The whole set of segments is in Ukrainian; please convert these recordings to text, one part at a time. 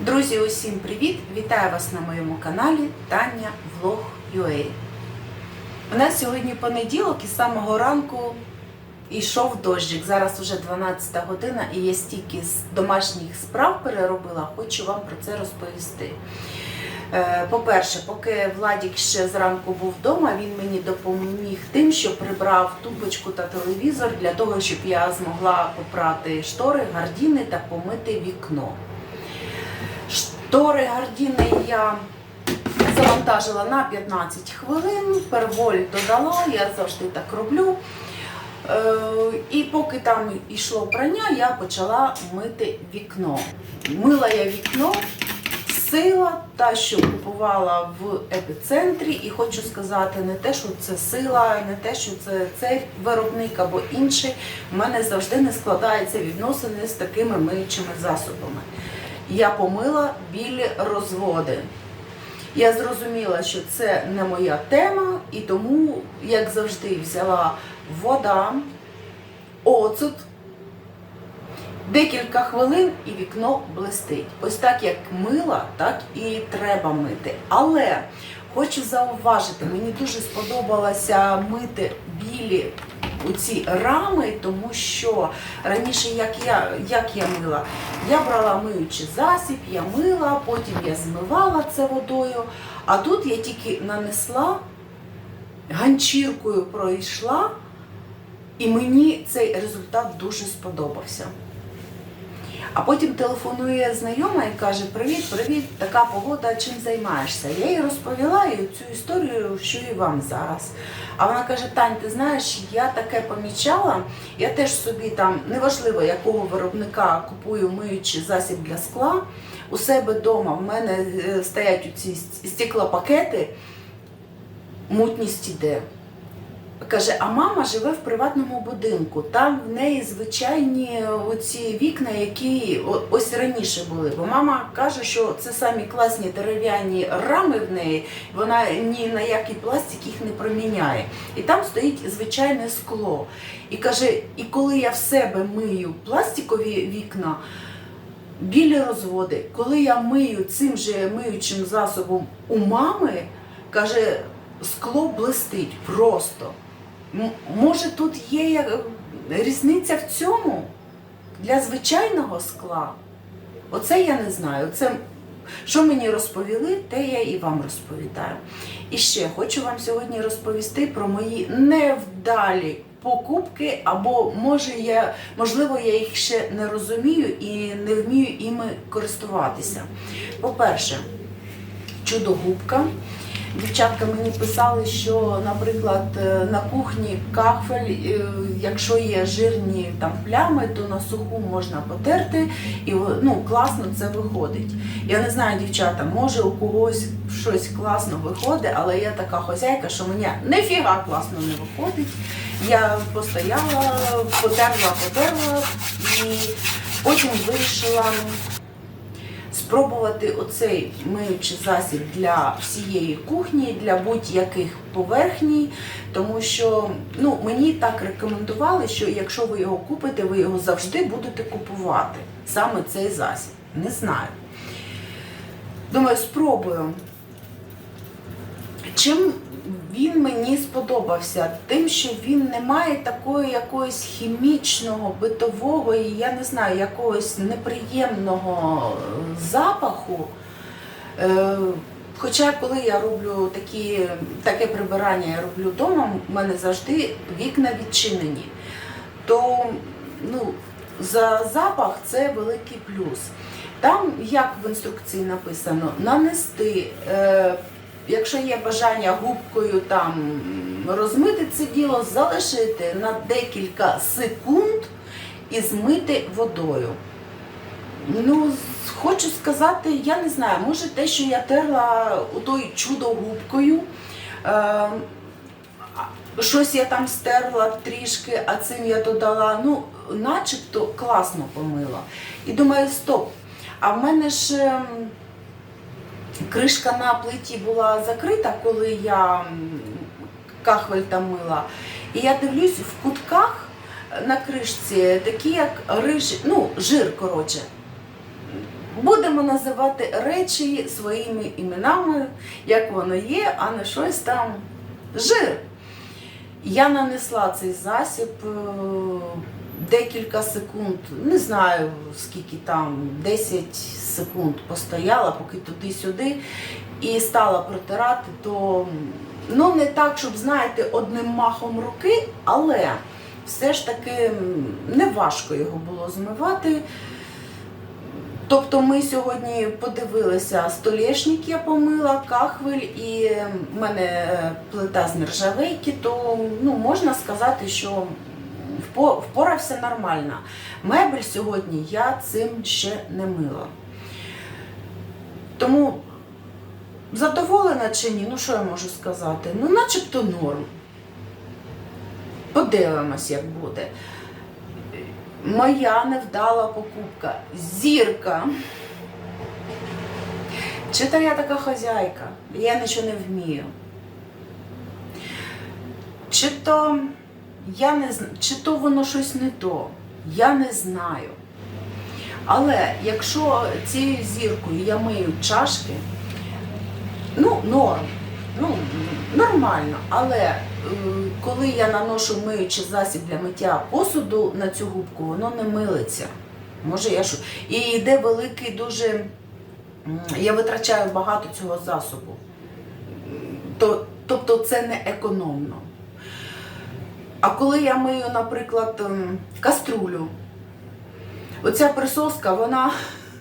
Друзі, усім привіт! Вітаю вас на моєму каналі Таня Влог UA. У нас сьогодні понеділок і з самого ранку йшов дощик. Зараз вже 12 година і я стільки з домашніх справ переробила, хочу вам про це розповісти. Е, По-перше, поки Владік ще зранку був вдома, він мені допоміг тим, що прибрав тумбочку та телевізор для того, щоб я змогла попрати штори, гардіни та помити вікно. Штори гардіни я завантажила на 15 хвилин, перволь додала, я завжди так роблю. Е, І поки там йшло прання, я почала мити вікно. Мила я вікно, сила, та, що купувала в епіцентрі, і хочу сказати, не те, що це сила, не те, що це цей виробник або інший. У мене завжди не складаються відносини з такими миючими засобами. Я помила білі розводи. Я зрозуміла, що це не моя тема, і тому, як завжди, взяла вода, оцет, декілька хвилин і вікно блистить. Ось так як мила, так і треба мити. Але хочу зауважити, мені дуже сподобалося мити білі оці рами, тому що раніше, як я, як я мила, я брала миючий засіб, я мила, потім я змивала це водою. А тут я тільки нанесла, ганчіркою пройшла, і мені цей результат дуже сподобався. А потім телефонує знайома і каже: Привіт, привіт, така погода, чим займаєшся? Я їй розповіла цю історію, що і вам зараз. А вона каже: Тань, ти знаєш, я таке помічала, я теж собі там, неважливо, якого виробника купую миючий засіб для скла. У себе вдома в мене е, стоять ці стеклопакети, мутність іде. Каже, а мама живе в приватному будинку. Там в неї звичайні оці вікна, які ось раніше були. Бо мама каже, що це самі класні дерев'яні рами в неї, вона ні на який пластик їх не проміняє. І там стоїть звичайне скло. І каже, і коли я в себе мию пластикові вікна, білі розводи, коли я мию цим же миючим засобом у мами, каже, скло блистить просто. Може, тут є різниця в цьому для звичайного скла? Оце я не знаю. Це, що мені розповіли, те я і вам розповідаю. І ще хочу вам сьогодні розповісти про мої невдалі покупки, або може я, можливо, я їх ще не розумію і не вмію іми користуватися. По-перше, чудо-губка. Дівчатка мені писали, що, наприклад, е, на кухні кахфель, е, якщо є жирні там плями, то на суху можна потерти, і ну, класно це виходить. Я не знаю, дівчата, може у когось щось класно виходить, але я така хозяйка, що мені нефіга класно не виходить. Я постояла, потерла, потерла і потім вирішила спробувати оцей миючий засіб для всієї кухні, для будь-яких поверхній, тому що ну, мені так рекомендували, що якщо ви його купите, ви його завжди будете купувати. Саме цей засіб. Не знаю. Думаю, спробую. Чим він мені сподобався? Тим, що він не має такої якогось хімічного, битового і я не знаю, якогось неприємного е, запаху. Е, Хоча коли я роблю такі, таке прибирання, я роблю вдома, в мене завжди вікна відчинені. То ну, за запах це великий плюс. Там, як в інструкції написано, нанести, е, якщо є бажання губкою там розмити це діло, залишити на декілька секунд і змити водою. Ну, хочу сказати, я не знаю, може те, що я терла отою чудо-губкою, е, щось я там стерла трішки, а цим я додала, ну, начебто класно помила. І думаю, стоп. А в мене ж ем, кришка на плиті була закрита, коли я кахвель там мила. І я дивлюсь, в кутках на кришці такі, як риж, ну, жир, коротше. Будемо називати речі своїми іменами, як воно є, а не щось там жир. Я нанесла цей засіб е, декілька секунд, не знаю скільки там, 10 секунд постояла, поки туди-сюди, і стала протирати, то ну не так, щоб знаєте, одним махом руки, але все ж таки не важко його було змивати. Тобто ми сьогодні подивилися столешник, я помила, кахвель і в мене е, плита з нержавейки, то ну, можна сказати, що впорався нормально. Мебель сьогодні я цим ще не мила. Тому задоволена чи ні, ну що я можу сказати? Ну, начебто норм. Подивимось, як буде. Моя невдала покупка. Зірка. Чи то я така хазяйка? Я нічого не вмію. Чи то я не зн- чи то воно щось не то, я не знаю. Але якщо цією зіркою я мию чашки, ну, норм, ну, нормально. Але е, коли я наношу миючий засіб для миття посуду на цю губку, воно не милиться. Може, я що. І йде великий дуже. Я витрачаю багато цього засобу. То, тобто це не економно. А коли я мию, наприклад, ем, каструлю, оця присоска, вона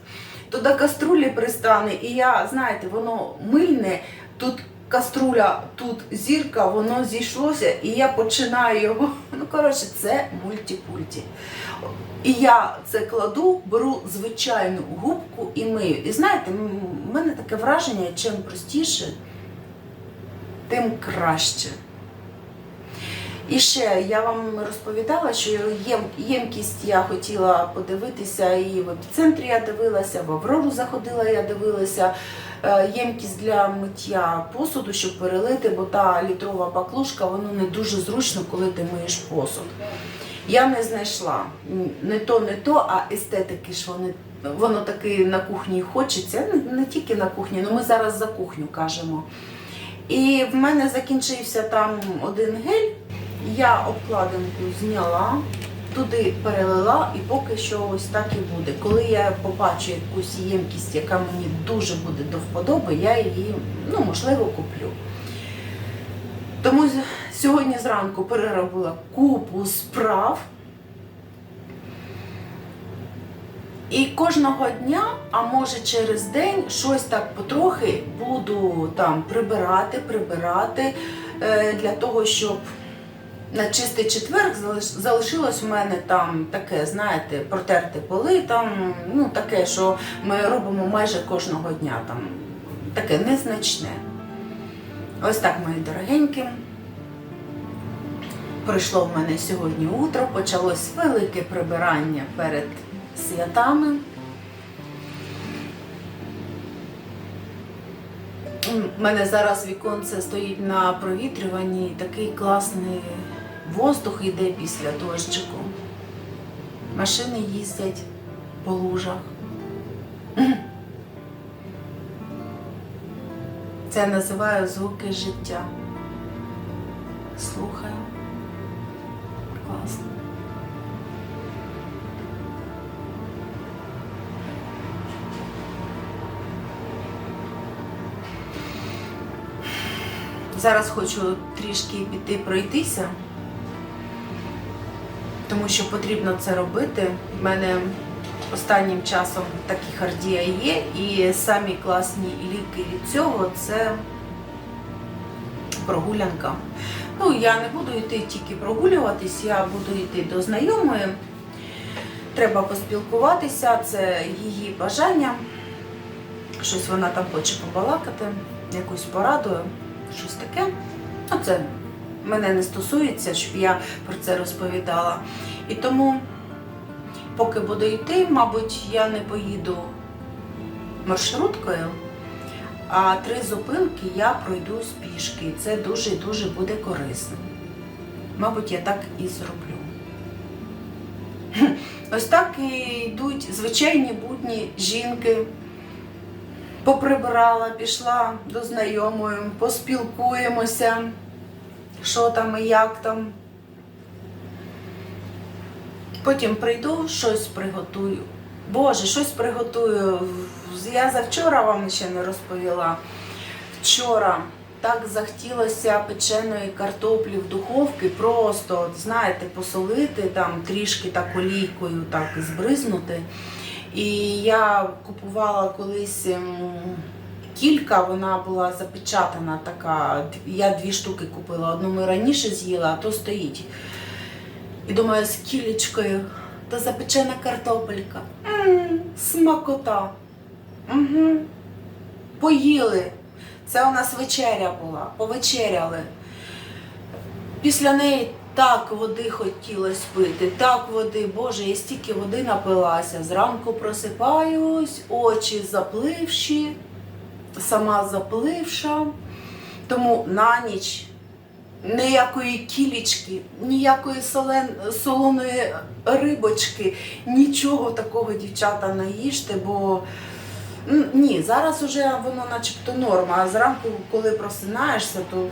то до каструлі пристане, і я, знаєте, воно мильне, тут каструля, тут зірка, воно зійшлося, і я починаю його. Ну, коротше, це мультипульті. І я це кладу, беру звичайну губку і мию. І знаєте, в мене таке враження, чим простіше, тим краще. І ще я вам розповідала, що єм- ємкість я хотіла подивитися, і в епіцентрі я дивилася, в Аврору заходила, я дивилася. Е, Ємкість для миття посуду, щоб перелити, бо та літрова баклушка, воно не дуже зручно, коли ти миєш посуд. Я не знайшла не то, не то, а естетики ж вони. Воно таки на кухні хочеться, не, не тільки на кухні, але ми зараз за кухню кажемо. І в мене закінчився там один гель, я обкладинку зняла, туди перелила, і поки що ось так і буде. Коли я побачу якусь ємкість, яка мені дуже буде до вподоби, я її, ну, можливо, куплю. Тому сьогодні зранку переробила купу справ. І кожного дня, а може через день, щось так потрохи буду там прибирати, прибирати е, для того, щоб на чистий четверг залишилось в мене там таке, знаєте, протерти поли, там, ну таке, що ми робимо майже кожного дня, там таке незначне. Ось так, мої дорогенькі. Прийшло в мене сьогодні утро, почалось велике прибирання перед святами. У мене зараз віконце стоїть на провітрюванні, такий класний воздух йде після дощику. Машини їздять по лужах. Це називаю звуки життя. Слухаю. Класно. Зараз хочу трішки піти пройтися, тому що потрібно це робити. У мене останнім часом тахікардія є, і самі класні ліки від цього це прогулянка. Ну, я не буду йти тільки прогулюватись, я буду йти до знайомої. Треба поспілкуватися, це її бажання. Щось вона там хоче побалакати, якусь пораду, щось таке. Ну, це мене не стосується, щоб я про це розповідала. І тому, поки буду йти, мабуть, я не поїду маршруткою, а три зупинки я пройдусь пішки. Це дуже-дуже буде корисно. Мабуть, я так і зроблю. Ось так і йдуть звичайні будні жінки. Поприбирала, пішла до знайомої, поспілкуємося, що там і як там. Потім прийду, щось приготую. Боже, щось приготую. Я завчора вам ще не розповіла. Вчора так захотілося печеної картоплі в духовці, просто, знаєте, посолити там трішки так олійкою, так збризнути. І я купувала колись ем, кілька, вона була запечатана така. Я дві штуки купила. Одну ми раніше з'їла, а то стоїть. І думаю, з кілечкою, та запечена картопелька. М, смакота. Угу. Поїли. Це у нас вечеря була, повечеряли. Після неї так води хотілося пити, так води, Боже, я стільки води напилася. Зранку просипаюсь, очі запливші, сама запливша. Тому на ніч ніякої кілічки, ніякої солен, солоної рибочки, нічого такого, дівчата, не їжте, бо ні, зараз уже воно начебто норма, а зранку, коли просинаєшся, то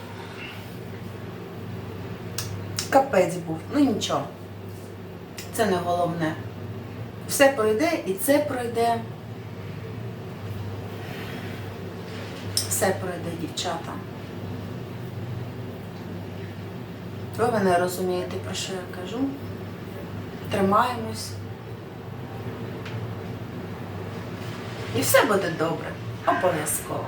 капець був. Ну нічого. Це не головне. Все пройде і це пройде. Все пройде, дівчата. Ви мене розумієте, про що я кажу? Тримаємось. І все буде добре. Обов'язково.